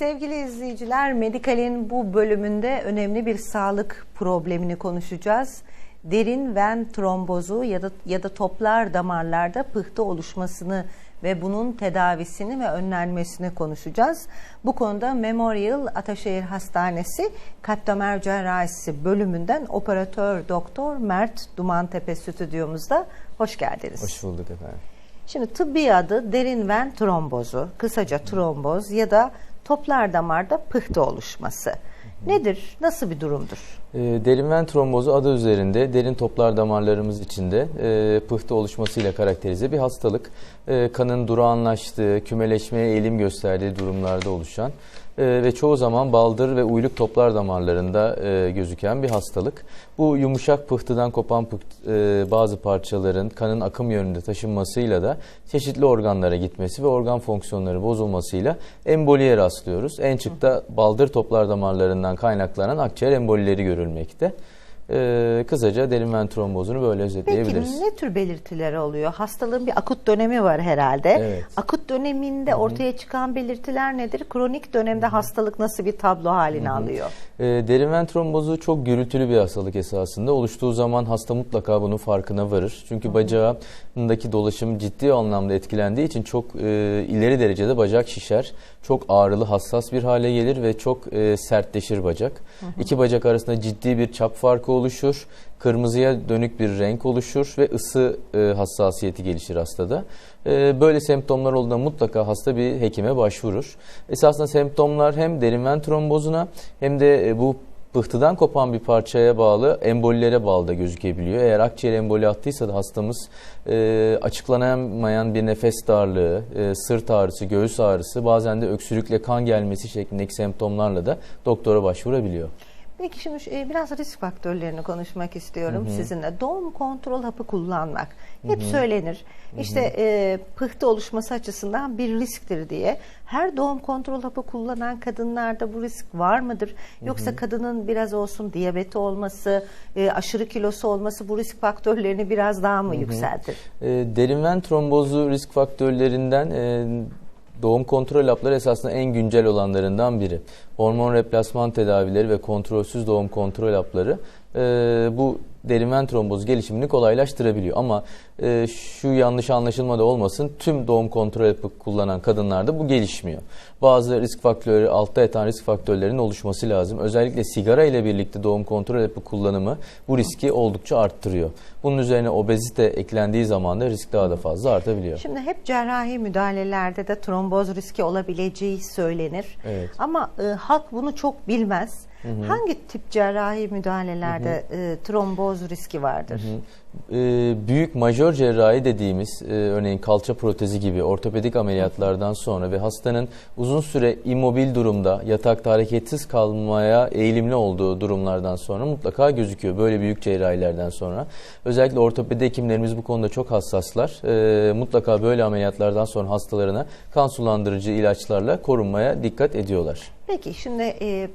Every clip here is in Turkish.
Sevgili izleyiciler, Medikal'in bu bölümünde önemli bir sağlık problemini konuşacağız. Derin ven trombozu ya da ya da toplar damarlarda pıhtı oluşmasını ve bunun tedavisini ve önlenmesini konuşacağız. Bu konuda Memorial Ataşehir Hastanesi Kalp Damar Cerrahisi bölümünden operatör doktor Mert Dumantepe stüdyomuzda. Hoş geldiniz. Hoş bulduk efendim. Şimdi tıbbi adı derin ven trombozu, kısaca tromboz ya da toplar damarda pıhtı oluşması. Nedir? Nasıl bir durumdur? E, derin ven trombozu adı üzerinde derin toplar damarlarımız içinde e, pıhtı oluşmasıyla karakterize bir hastalık. E, kanın durağanlaştığı, kümeleşmeye eğilim gösterdiği durumlarda oluşan e, ve çoğu zaman baldır ve uyluk toplar damarlarında e, gözüken bir hastalık. Bu yumuşak pıhtıdan kopan pıht, e, bazı parçaların kanın akım yönünde taşınmasıyla da çeşitli organlara gitmesi ve organ fonksiyonları bozulmasıyla emboliye rastlıyoruz. En çık da baldır toplar damarlarından kaynaklanan akciğer embolileri görülmekte. Ee, kısaca derin ven trombozunu böyle özetleyebiliriz. Peki ne tür belirtiler oluyor? Hastalığın bir akut dönemi var herhalde. Evet. Akut döneminde ortaya çıkan belirtiler nedir? Kronik dönemde hastalık nasıl bir tablo halini alıyor? Ee, derin ven trombozu çok gürültülü bir hastalık esasında. Oluştuğu zaman hasta mutlaka bunun farkına varır. Çünkü bacağındaki dolaşım ciddi anlamda etkilendiği için çok e, ileri derecede bacak şişer. Çok ağrılı, hassas bir hale gelir ve çok e, sertleşir bacak. İki bacak arasında ciddi bir çap farkı oluşur. Kırmızıya dönük bir renk oluşur ve ısı e, hassasiyeti gelişir hastada. E, böyle semptomlar olduğunda mutlaka hasta bir hekime başvurur. Esasında semptomlar hem derin ven trombozuna hem de e, bu pıhtıdan kopan bir parçaya bağlı embolilere bağlı da gözükebiliyor. Eğer akciğer emboli attıysa da hastamız e, açıklanamayan bir nefes darlığı, e, sırt ağrısı, göğüs ağrısı bazen de öksürükle kan gelmesi şeklindeki semptomlarla da doktora başvurabiliyor. Peki şimdi e, biraz risk faktörlerini konuşmak istiyorum sizinle. Doğum kontrol hapı kullanmak hep söylenir. İşte e, pıhtı oluşması açısından bir risktir diye. Her doğum kontrol hapı kullanan kadınlarda bu risk var mıdır? Yoksa kadının biraz olsun diyabeti olması, e, aşırı kilosu olması bu risk faktörlerini biraz daha mı yükseltir? E, derin ven trombozu risk faktörlerinden e, doğum kontrol hapları esasında en güncel olanlarından biri. Hormon replasman tedavileri ve kontrolsüz doğum kontrol hapları e, bu derin ven trombozu gelişimini kolaylaştırabiliyor. Ama e, şu yanlış anlaşılma da olmasın tüm doğum kontrol hapı kullanan kadınlarda bu gelişmiyor. Bazı risk faktörleri, altta yatan risk faktörlerinin oluşması lazım. Özellikle sigara ile birlikte doğum kontrol hapı kullanımı bu riski oldukça arttırıyor. Bunun üzerine obezite eklendiği zaman da risk daha da fazla artabiliyor. Şimdi hep cerrahi müdahalelerde de tromboz riski olabileceği söylenir. Evet. Ama e, halk bunu çok bilmez. Hangi tip cerrahi müdahalelerde e, tromboz riski vardır? e, büyük majör cerrahi dediğimiz e, örneğin kalça protezi gibi ortopedik ameliyatlardan sonra ve hastanın uzun süre immobil durumda yatakta hareketsiz kalmaya eğilimli olduğu durumlardan sonra mutlaka gözüküyor böyle büyük cerrahilerden sonra. Özellikle ortopedi hekimlerimiz bu konuda çok hassaslar. E, mutlaka böyle ameliyatlardan sonra hastalarına kan sulandırıcı ilaçlarla korunmaya dikkat ediyorlar. Peki şimdi e,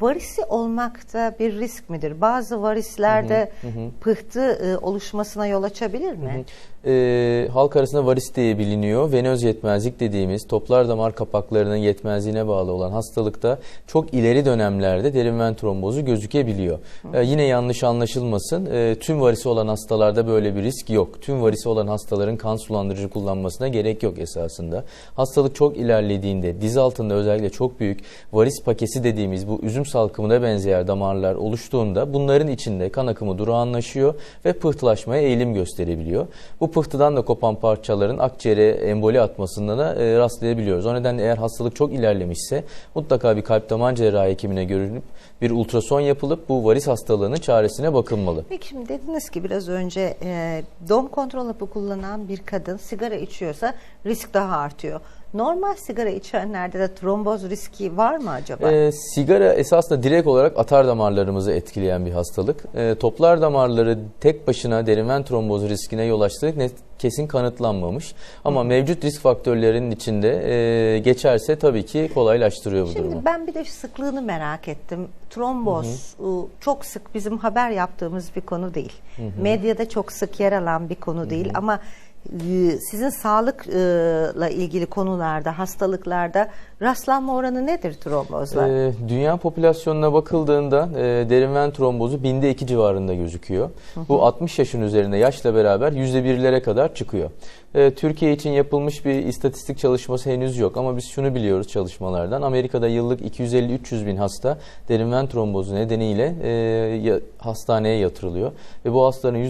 varisi olmakta bir risk midir? Bazı varislerde pıhtı e, oluşmasına yol açabilir mi? E, halk arasında varis diye biliniyor. Venöz yetmezlik dediğimiz toplar damar kapaklarının yetmezliğine bağlı olan hastalıkta çok ileri dönemlerde derin ven trombozu gözükebiliyor. E, yine yanlış anlaşılmasın. E, tüm varisi olan hastalarda böyle bir risk yok. Tüm varisi olan hastaların kan sulandırıcı kullanmasına gerek yok esasında. Hastalık çok ilerlediğinde diz altında özellikle çok büyük varis pakesi dediğimiz bu üzüm salkımına benzeyen damarlar oluştuğunda bunların içinde kan akımı durağanlaşıyor ve pıhtılaşmaya eğilim gösterebiliyor. Bu pıhtıdan da kopan parçaların akciğere emboli atmasında da e, rastlayabiliyoruz. O nedenle eğer hastalık çok ilerlemişse mutlaka bir kalp damar cerrahi hekimine görünüp bir ultrason yapılıp bu varis hastalığının çaresine bakılmalı. Peki şimdi dediniz ki biraz önce e, doğum kontrol hapı kullanan bir kadın sigara içiyorsa risk daha artıyor. Normal sigara içenlerde de tromboz riski var mı acaba? E, sigara esasında direkt olarak atar damarlarımızı etkileyen bir hastalık. E, toplar damarları tek başına derin ven trombozu riskine yol açtığı kesin kanıtlanmamış. Ama mevcut risk faktörlerinin içinde e, geçerse tabii ki kolaylaştırıyor bu Şimdi durumu. ben bir de sıklığını merak ettim. Tromboz ıı, çok sık bizim haber yaptığımız bir konu değil. Medyada çok sık yer alan bir konu değil ama sizin sağlıkla ilgili konularda, hastalıklarda rastlanma oranı nedir trombozla? Ee, dünya popülasyonuna bakıldığında e, derin ven trombozu binde iki civarında gözüküyor. Bu 60 yaşın üzerinde yaşla beraber yüzde birlere kadar çıkıyor. Ee, Türkiye için yapılmış bir istatistik çalışması henüz yok ama biz şunu biliyoruz çalışmalardan. Amerika'da yıllık 250-300 bin hasta derin ven trombozu nedeniyle e, hastaneye yatırılıyor. Ve bu hastaların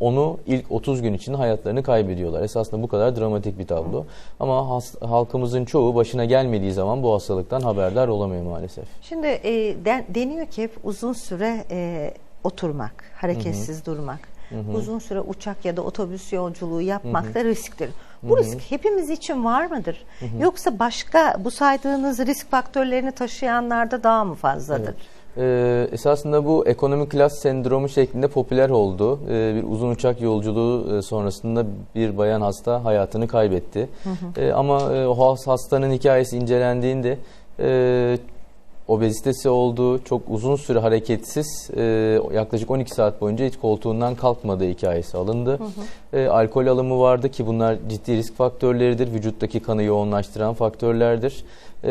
%10'u ilk 30 gün içinde hayatlarını kaybediyorlar. Esasında bu kadar dramatik bir tablo. Ama halkımızın çoğu başına gelmediği zaman bu hastalıktan haberdar olamıyor maalesef. Şimdi e, den, deniyor ki hep uzun süre e, oturmak, hareketsiz hı hı. durmak. Hı hı. Uzun süre uçak ya da otobüs yolculuğu yapmak hı hı. da risktir. Bu hı hı. risk hepimiz için var mıdır? Hı hı. Yoksa başka bu saydığınız risk faktörlerini taşıyanlarda daha mı fazladır? Evet. Ee, esasında bu ekonomik klas sendromu şeklinde popüler oldu. Ee, bir uzun uçak yolculuğu e, sonrasında bir bayan hasta hayatını kaybetti. Hı hı. Ee, ama e, o hastanın hikayesi incelendiğinde e, obezitesi olduğu, çok uzun süre hareketsiz, e, yaklaşık 12 saat boyunca hiç koltuğundan kalkmadığı hikayesi alındı. Hı hı. E, alkol alımı vardı ki bunlar ciddi risk faktörleridir. Vücuttaki kanı yoğunlaştıran faktörlerdir. E,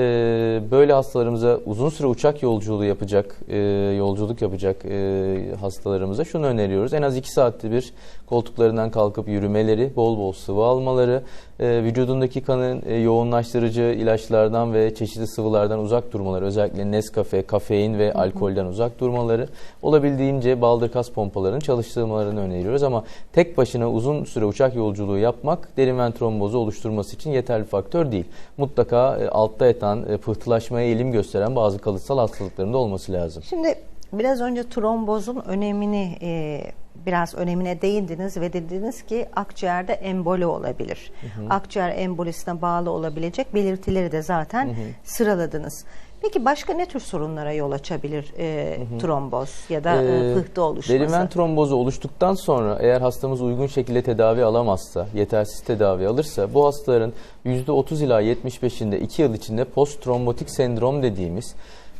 böyle hastalarımıza uzun süre uçak yolculuğu yapacak, e, yolculuk yapacak e, hastalarımıza şunu öneriyoruz. En az 2 saatte bir koltuklarından kalkıp yürümeleri, bol bol sıvı almaları, e, vücudundaki kanın e, yoğunlaştırıcı ilaçlardan ve çeşitli sıvılardan uzak durmaları, özellikle Nescafe, kafein ve alkolden uzak durmaları, olabildiğince baldır kas pompalarının çalıştırmalarını öneriyoruz ama tek başına uzun süre uçak yolculuğu yapmak derin ven trombozu oluşturması için yeterli faktör değil. Mutlaka e, altta yatan, e, pıhtılaşmaya eğilim gösteren bazı kalıtsal hastalıkların da olması lazım. Şimdi biraz önce trombozun önemini e, biraz önemine değindiniz ve dediniz ki akciğerde emboli olabilir. Hı hı. Akciğer embolisine bağlı olabilecek belirtileri de zaten hı hı. sıraladınız. Peki başka ne tür sorunlara yol açabilir e, hı hı. tromboz ya da e, ee, pıhtı oluşması? Derin ven trombozu oluştuktan sonra eğer hastamız uygun şekilde tedavi alamazsa, yetersiz tedavi alırsa bu hastaların %30 ila 75'inde 2 yıl içinde post trombotik sendrom dediğimiz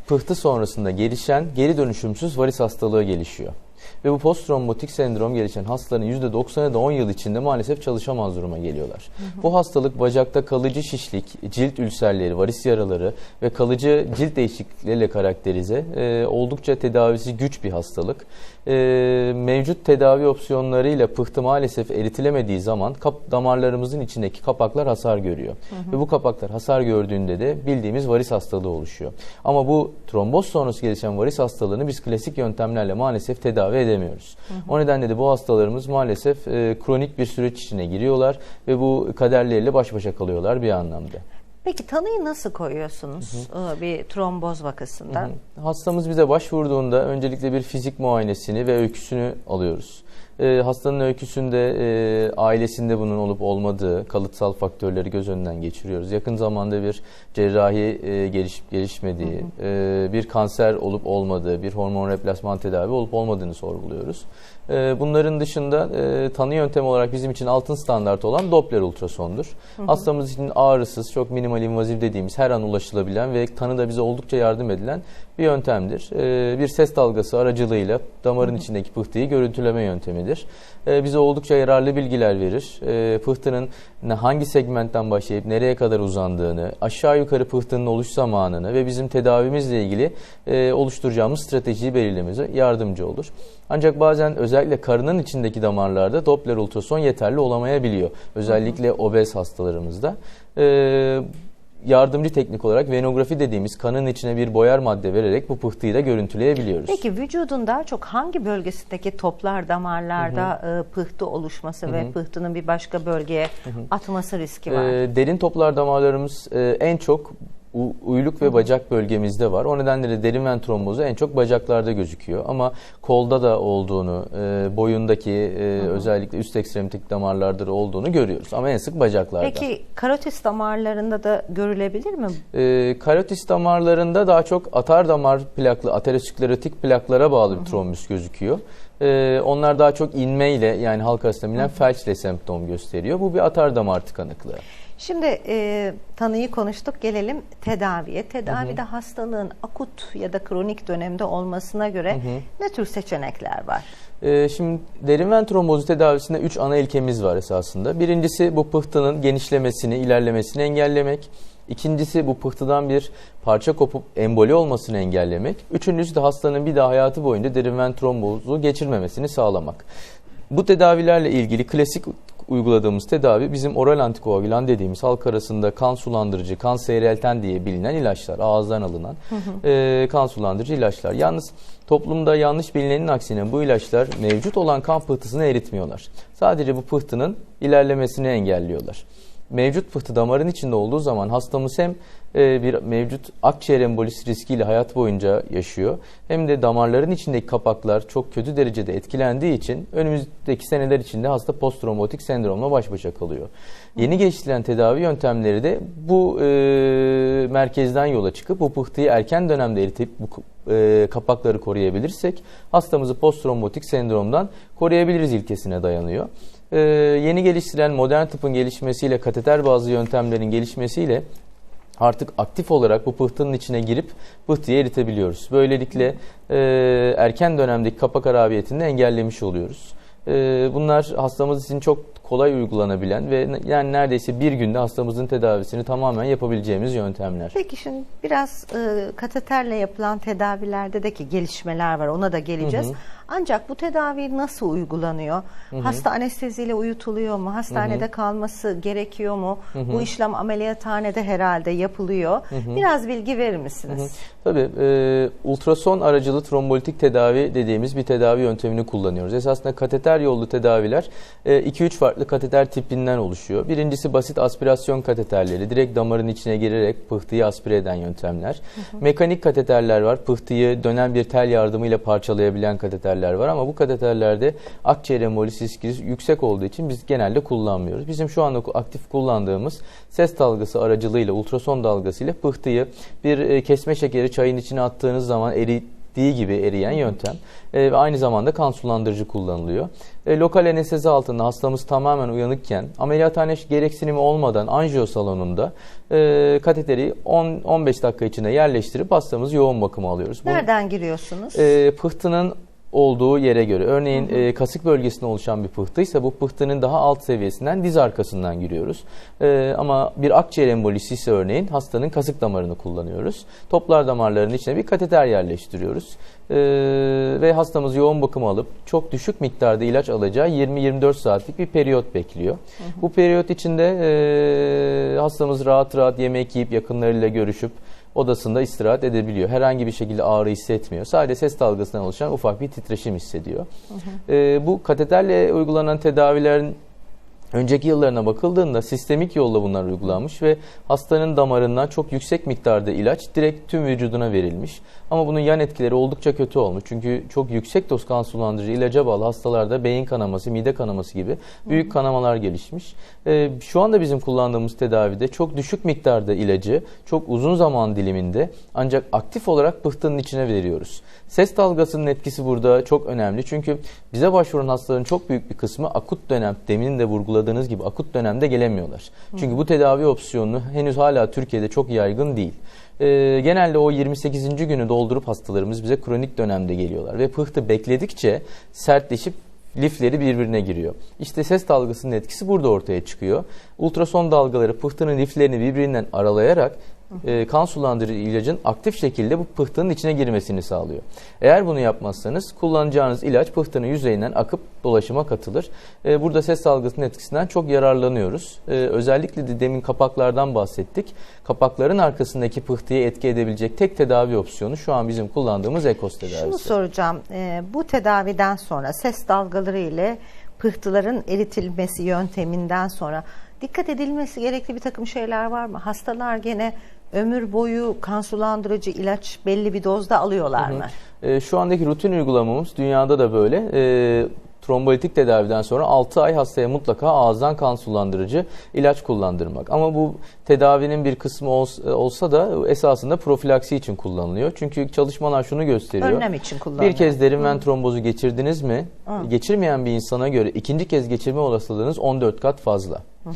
pıhtı sonrasında gelişen geri dönüşümsüz varis hastalığı gelişiyor. Ve bu posttrombotik sendrom gelişen hastaların %90'ı da 10 yıl içinde maalesef çalışamaz duruma geliyorlar. Hı hı. Bu hastalık bacakta kalıcı şişlik, cilt ülserleri, varis yaraları ve kalıcı cilt değişiklikleriyle karakterize e, oldukça tedavisi güç bir hastalık. E, mevcut tedavi opsiyonlarıyla pıhtı maalesef eritilemediği zaman kap, damarlarımızın içindeki kapaklar hasar görüyor. Hı hı. Ve bu kapaklar hasar gördüğünde de bildiğimiz varis hastalığı oluşuyor. Ama bu tromboz sonrası gelişen varis hastalığını biz klasik yöntemlerle maalesef tedavi edemiyoruz. Hı hı. O nedenle de bu hastalarımız maalesef e, kronik bir süreç içine giriyorlar ve bu kaderleriyle baş başa kalıyorlar bir anlamda. Peki tanıyı nasıl koyuyorsunuz hı hı. bir tromboz vakasında? Hı hı. Hastamız bize başvurduğunda öncelikle bir fizik muayenesini ve öyküsünü alıyoruz. E, hastanın öyküsünde e, ailesinde bunun olup olmadığı kalıtsal faktörleri göz önünden geçiriyoruz. Yakın zamanda bir cerrahi e, gelişip gelişmediği, hı hı. E, bir kanser olup olmadığı, bir hormon replasman tedavi olup olmadığını sorguluyoruz. E, bunların dışında e, tanı yöntemi olarak bizim için altın standart olan Doppler ultrasondur. Hı hı. Hastamız için ağrısız, çok minimal invaziv dediğimiz her an ulaşılabilen ve tanıda bize oldukça yardım edilen bir yöntemdir. E, bir ses dalgası aracılığıyla damarın hı hı. içindeki pıhtıyı görüntüleme yöntemidir. E, bize oldukça yararlı bilgiler verir. E, pıhtının hangi segmentten başlayıp nereye kadar uzandığını, aşağı yukarı pıhtının oluş zamanını ve bizim tedavimizle ilgili e, oluşturacağımız stratejiyi belirlememize yardımcı olur. Ancak bazen özellikle karının içindeki damarlarda Doppler ultrason yeterli olamayabiliyor. Özellikle obez hastalarımızda. Ee, yardımcı teknik olarak venografi dediğimiz kanın içine bir boyar madde vererek bu pıhtıyı da görüntüleyebiliyoruz. Peki vücudun daha çok hangi bölgesindeki toplar damarlarda hı hı. E, pıhtı oluşması hı hı. ve pıhtının bir başka bölgeye hı hı. atması riski var? Ee, derin toplar damarlarımız e, en çok uyluk ve bacak bölgemizde var. O nedenle de derin ven trombozu en çok bacaklarda gözüküyor. Ama kolda da olduğunu, e, boyundaki e, özellikle üst ekstremitik damarlarda da olduğunu görüyoruz. Ama en sık bacaklarda. Peki karotis damarlarında da görülebilir mi? E, karotis damarlarında daha çok atar damar plaklı, aterosklerotik plaklara bağlı bir trombüs gözüküyor. Ee, onlar daha çok inmeyle yani halk arasında bilinen felçle semptom gösteriyor. Bu bir atar damar tıkanıklığı. Şimdi e, tanıyı konuştuk. Gelelim tedaviye. Tedavide hı hı. hastalığın akut ya da kronik dönemde olmasına göre hı hı. ne tür seçenekler var? Ee, şimdi derin ven trombozu tedavisinde 3 ana ilkemiz var esasında. Birincisi bu pıhtının genişlemesini, ilerlemesini engellemek. İkincisi bu pıhtıdan bir parça kopup emboli olmasını engellemek. Üçüncüsü de hastanın bir daha hayatı boyunca derin ven trombozu geçirmemesini sağlamak. Bu tedavilerle ilgili klasik uyguladığımız tedavi bizim oral antikoagülan dediğimiz halk arasında kan sulandırıcı, kan seyrelten diye bilinen ilaçlar. Ağızdan alınan hı hı. E, kan sulandırıcı ilaçlar. Yalnız toplumda yanlış bilinenin aksine bu ilaçlar mevcut olan kan pıhtısını eritmiyorlar. Sadece bu pıhtının ilerlemesini engelliyorlar mevcut pıhtı damarın içinde olduğu zaman hastamız hem e, bir mevcut akciğer embolisi riskiyle hayat boyunca yaşıyor hem de damarların içindeki kapaklar çok kötü derecede etkilendiği için önümüzdeki seneler içinde hasta posttrombotik sendromla baş başa kalıyor. Yeni geliştirilen tedavi yöntemleri de bu e, merkezden yola çıkıp bu pıhtıyı erken dönemde eritip bu e, kapakları koruyabilirsek hastamızı posttrombotik sendromdan koruyabiliriz ilkesine dayanıyor e, yeni geliştirilen modern tıpın gelişmesiyle kateter bazı yöntemlerin gelişmesiyle artık aktif olarak bu pıhtının içine girip pıhtıyı eritebiliyoruz. Böylelikle e, erken dönemdeki kapak harabiyetini engellemiş oluyoruz. E, bunlar hastamız için çok kolay uygulanabilen ve yani neredeyse bir günde hastamızın tedavisini tamamen yapabileceğimiz yöntemler. Peki şimdi biraz e, kateterle yapılan tedavilerde de ki gelişmeler var ona da geleceğiz. Hı hı. Ancak bu tedavi nasıl uygulanıyor? Hı hı. Hasta anesteziyle uyutuluyor mu? Hastanede hı hı. kalması gerekiyor mu? Hı hı. Bu işlem ameliyathanede herhalde yapılıyor. Hı hı. Biraz bilgi verir misiniz? Hı hı. Tabii. E, ultrason aracılı trombolitik tedavi dediğimiz bir tedavi yöntemini kullanıyoruz. Esasında kateter yollu tedaviler 2-3 e, farklı kateter tipinden oluşuyor. Birincisi basit aspirasyon kateterleri. Direkt damarın içine girerek pıhtıyı aspire eden yöntemler. Hı hı. Mekanik kateterler var. Pıhtıyı dönen bir tel yardımıyla parçalayabilen kateterler var ama bu kateterlerde akciğer embolisi riski yüksek olduğu için biz genelde kullanmıyoruz. Bizim şu anda aktif kullandığımız ses dalgası aracılığıyla ultrason dalgasıyla pıhtıyı bir e, kesme şekeri çayın içine attığınız zaman eri gibi eriyen yöntem e, ve aynı zamanda kan sulandırıcı kullanılıyor. E, lokal anestezi altında hastamız tamamen uyanıkken ameliyathane gereksinimi olmadan anjiyo salonunda e, kateteri 10-15 dakika içinde yerleştirip hastamızı yoğun bakıma alıyoruz. Nereden giriyorsunuz? E, pıhtının olduğu yere göre. Örneğin hı hı. E, kasık bölgesinde oluşan bir pıhtıysa bu pıhtının daha alt seviyesinden diz arkasından giriyoruz. E, ama bir akciğer embolisi ise örneğin hastanın kasık damarını kullanıyoruz. Toplar damarlarının içine bir kateter yerleştiriyoruz. E, ve hastamız yoğun bakım alıp çok düşük miktarda ilaç alacağı 20-24 saatlik bir periyot bekliyor. Hı hı. Bu periyot içinde e, hastamız rahat rahat yemek yiyip yakınlarıyla görüşüp odasında istirahat edebiliyor. Herhangi bir şekilde ağrı hissetmiyor. Sadece ses dalgasından oluşan ufak bir titreşim hissediyor. Hı hı. E, bu kateterle uygulanan tedavilerin Önceki yıllarına bakıldığında sistemik yolla bunlar uygulanmış ve hastanın damarından çok yüksek miktarda ilaç direkt tüm vücuduna verilmiş. Ama bunun yan etkileri oldukça kötü olmuş. Çünkü çok yüksek doz kan sulandırıcı ilaca bağlı hastalarda beyin kanaması, mide kanaması gibi büyük kanamalar gelişmiş. Ee, şu anda bizim kullandığımız tedavide çok düşük miktarda ilacı çok uzun zaman diliminde ancak aktif olarak pıhtının içine veriyoruz. Ses dalgasının etkisi burada çok önemli. Çünkü bize başvuran hastaların çok büyük bir kısmı akut dönem, demin de vurguladığınız gibi akut dönemde gelemiyorlar. Çünkü bu tedavi opsiyonu henüz hala Türkiye'de çok yaygın değil. Ee, genelde o 28. günü doldurup hastalarımız bize kronik dönemde geliyorlar. Ve pıhtı bekledikçe sertleşip lifleri birbirine giriyor. İşte ses dalgasının etkisi burada ortaya çıkıyor. Ultrason dalgaları pıhtının liflerini birbirinden aralayarak e, kan sulandırıcı ilacın aktif şekilde bu pıhtının içine girmesini sağlıyor. Eğer bunu yapmazsanız kullanacağınız ilaç pıhtının yüzeyinden akıp dolaşıma katılır. E, burada ses dalgasının etkisinden çok yararlanıyoruz. E, özellikle de demin kapaklardan bahsettik. Kapakların arkasındaki pıhtıyı etki edebilecek tek tedavi opsiyonu şu an bizim kullandığımız ekos tedavisi. Şunu soracağım. E, bu tedaviden sonra ses dalgaları ile pıhtıların eritilmesi yönteminden sonra dikkat edilmesi gerekli bir takım şeyler var mı? Hastalar gene ömür boyu kan sulandırıcı ilaç belli bir dozda alıyorlar mı? E, şu andaki rutin uygulamamız dünyada da böyle. E, trombolitik tedaviden sonra 6 ay hastaya mutlaka ağızdan kan sulandırıcı ilaç kullandırmak. Ama bu tedavinin bir kısmı olsa da esasında profilaksi için kullanılıyor. Çünkü çalışmalar şunu gösteriyor. Önlem için kullanılıyor. Bir kez derin ven trombozu geçirdiniz mi? Hı. Geçirmeyen bir insana göre ikinci kez geçirme olasılığınız 14 kat fazla. Hı hı.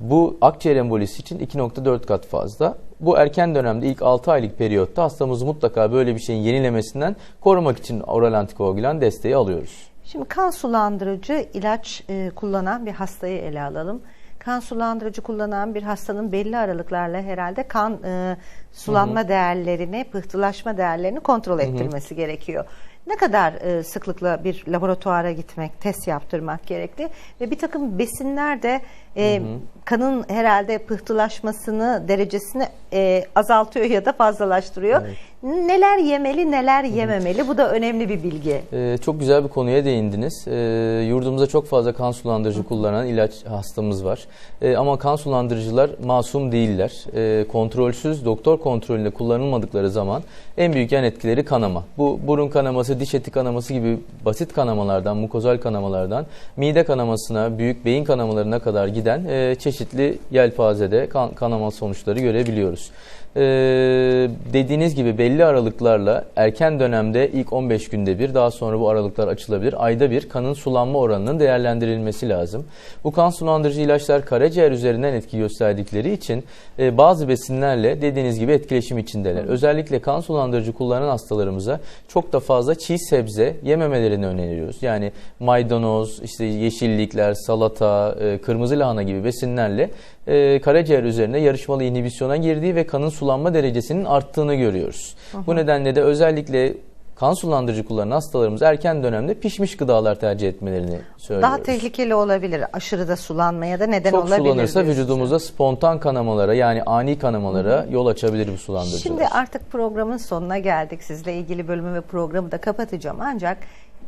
Bu akciğer embolisi için 2.4 kat fazla. Bu erken dönemde ilk 6 aylık periyotta hastamızı mutlaka böyle bir şeyin yenilemesinden korumak için oral antikoagülan desteği alıyoruz. Şimdi kan sulandırıcı ilaç e, kullanan bir hastayı ele alalım. Kan sulandırıcı kullanan bir hastanın belli aralıklarla herhalde kan e, sulanma değerlerini, pıhtılaşma değerlerini kontrol ettirmesi gerekiyor. Ne kadar e, sıklıkla bir laboratuvara gitmek, test yaptırmak gerekli ve bir takım besinler de e, kanın herhalde pıhtılaşmasını, derecesini e, azaltıyor ya da fazlalaştırıyor. Neler yemeli, neler yememeli? Bu da önemli bir bilgi. Ee, çok güzel bir konuya değindiniz. Ee, yurdumuzda çok fazla kan sulandırıcı kullanan ilaç hastamız var. Ee, ama kan sulandırıcılar masum değiller. Ee, kontrolsüz doktor kontrolünde kullanılmadıkları zaman en büyük yan etkileri kanama. Bu burun kanaması, diş eti kanaması gibi basit kanamalardan, mukozal kanamalardan mide kanamasına, büyük beyin kanamalarına kadar giden e, çeşitli yelpazede kan, kanama sonuçları görebiliyoruz. Ee, dediğiniz gibi belli aralıklarla erken dönemde ilk 15 günde bir daha sonra bu aralıklar açılabilir. Ayda bir kanın sulanma oranının değerlendirilmesi lazım. Bu kan sulandırıcı ilaçlar karaciğer üzerinden etki gösterdikleri için e, bazı besinlerle dediğiniz gibi etkileşim içindeler. Özellikle kan sulandırıcı kullanan hastalarımıza çok da fazla çiğ sebze yememelerini öneriyoruz. Yani maydanoz, işte yeşillikler, salata, e, kırmızı lahana gibi besinlerle e, karaciğer üzerinde yarışmalı inhibisyona girdiği ve kanın sulanma derecesinin arttığını görüyoruz. Bu nedenle de özellikle kan sulandırıcı kullanan hastalarımız erken dönemde pişmiş gıdalar tercih etmelerini söylüyoruz. Daha tehlikeli olabilir. Aşırı da sulanmaya da neden Çok olabilir. sulanırsa diyorsunuz. vücudumuzda spontan kanamalara yani ani kanamalara yol açabilir bu sulandırıcılar. Şimdi artık programın sonuna geldik. Sizle ilgili bölümü ve programı da kapatacağım. Ancak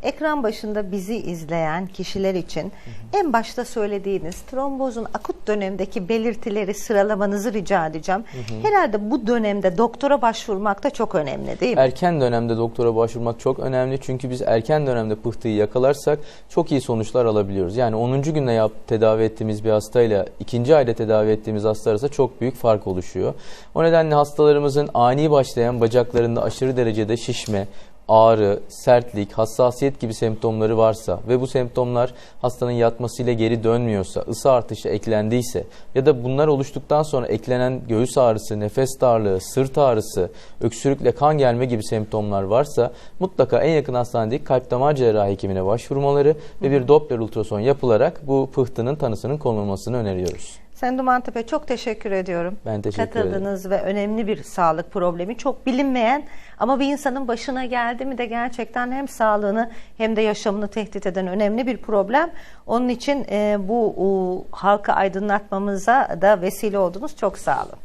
ekran başında bizi izleyen kişiler için en başta söylediğiniz trombozun akut dönemdeki belirtileri sıralamanızı rica edeceğim. Herhalde bu dönemde doktora başvurmak da çok önemli değil mi? Erken dönemde doktora başvurmak çok önemli çünkü biz erken dönemde pıhtıyı yakalarsak çok iyi sonuçlar alabiliyoruz. Yani 10. günde yap, tedavi ettiğimiz bir hastayla ikinci ayda tedavi ettiğimiz hasta arasında çok büyük fark oluşuyor. O nedenle hastalarımızın ani başlayan bacaklarında aşırı derecede şişme, ağrı, sertlik, hassasiyet gibi semptomları varsa ve bu semptomlar hastanın yatmasıyla geri dönmüyorsa, ısı artışı eklendiyse ya da bunlar oluştuktan sonra eklenen göğüs ağrısı, nefes darlığı, sırt ağrısı, öksürükle kan gelme gibi semptomlar varsa mutlaka en yakın hastanedeki kalp damar cerrahi hekimine başvurmaları ve bir Doppler ultrason yapılarak bu pıhtının tanısının konulmasını öneriyoruz. Sayın Dumantepe çok teşekkür ediyorum. Ben teşekkür ederim. Katıldınız ve önemli bir sağlık problemi. Çok bilinmeyen ama bir insanın başına geldi mi de gerçekten hem sağlığını hem de yaşamını tehdit eden önemli bir problem. Onun için e, bu o, halkı aydınlatmamıza da vesile oldunuz. Çok sağ olun.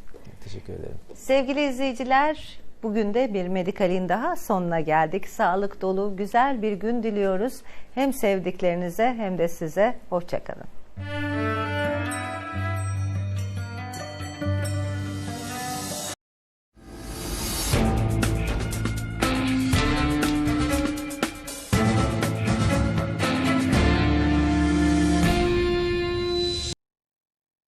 Teşekkür ederim. Sevgili izleyiciler, bugün de bir Medikal'in daha sonuna geldik. Sağlık dolu, güzel bir gün diliyoruz. Hem sevdiklerinize hem de size. Hoşçakalın.